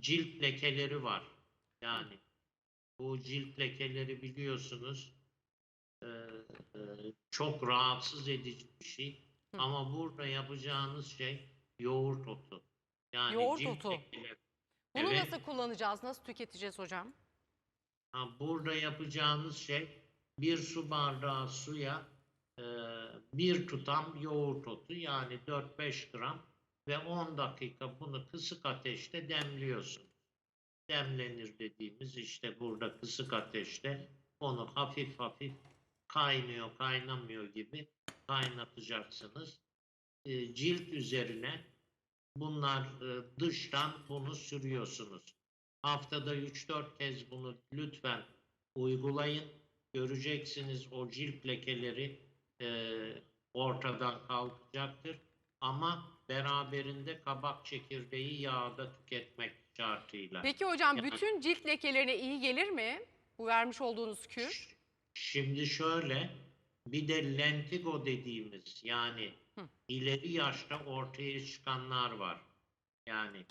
cilt lekeleri var. Yani bu cilt lekeleri biliyorsunuz e, e, çok rahatsız edici bir şey. Hı. Ama burada yapacağınız şey yoğurt otu. Yani Yoğurt cilt otu. lekeleri. Bunu Evet. nasıl kullanacağız? Nasıl tüketeceğiz hocam? Ha, burada yapacağınız şey bir su bardağı suya e, bir tutam yoğurt otu yani 4-5 gram ve 10 dakika bunu kısık ateşte demliyorsunuz. Demlenir dediğimiz işte burada kısık ateşte onu hafif hafif kaynıyor kaynamıyor gibi kaynatacaksınız. E, cilt üzerine bunlar e, dıştan bunu sürüyorsunuz. Haftada 3-4 kez bunu lütfen uygulayın. Göreceksiniz o cilt lekeleri e, ortadan kalkacaktır. Ama beraberinde kabak çekirdeği yağda tüketmek şartıyla. Peki hocam Yani- bütün cilt lekelerine iyi gelir mi? Bu vermiş olduğunuz kür. Şimdi şöyle bir de lentigo dediğimiz yani Hı. ileri yaşta ortaya çıkanlar var. Yani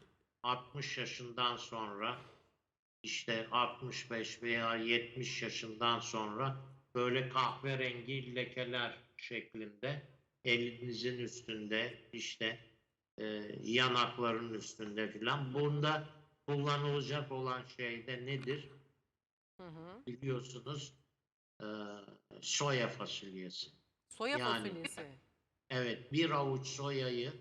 60 yaşından sonra işte 65 veya 70 yaşından sonra böyle kahverengi lekeler şeklinde elinizin üstünde işte e, yanakların üstünde filan. Bunda kullanılacak olan şey de nedir? Hı hı. biliyorsunuz e, soya fasulyesi. Soya Yani- fasulyesi. Evet bir avuç soyayı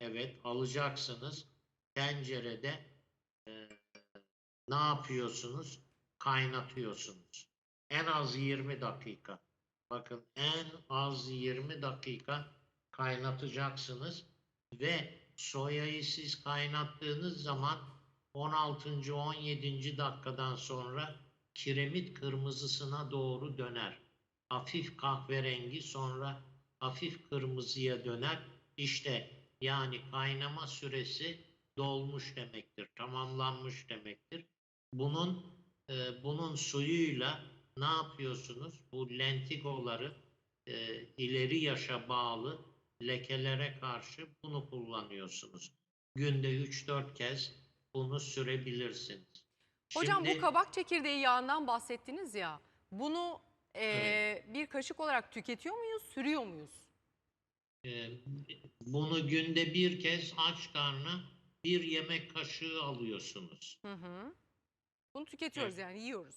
evet alacaksınız tencerede e, ne yapıyorsunuz? Kaynatıyorsunuz. En az 20 dakika. Bakın en az 20 dakika kaynatacaksınız ve soyayı siz kaynattığınız zaman 16. 17. dakikadan sonra kiremit kırmızısına doğru döner. Hafif kahverengi sonra hafif kırmızıya döner. İşte yani kaynama süresi dolmuş demektir, tamamlanmış demektir. Bunun e, bunun suyuyla ne yapıyorsunuz? Bu lentigoları e, ileri yaşa bağlı lekelere karşı bunu kullanıyorsunuz. Günde 3-4 kez bunu sürebilirsiniz. Hocam Şimdi- bu kabak çekirdeği yağından bahsettiniz ya. Bunu e, Evet. bir kaşık olarak tüketiyor muyuz, sürüyor muyuz? Ee, bunu günde bir kez aç karnına bir yemek kaşığı alıyorsunuz. Hı hı. Bunu tüketiyoruz yani yiyoruz.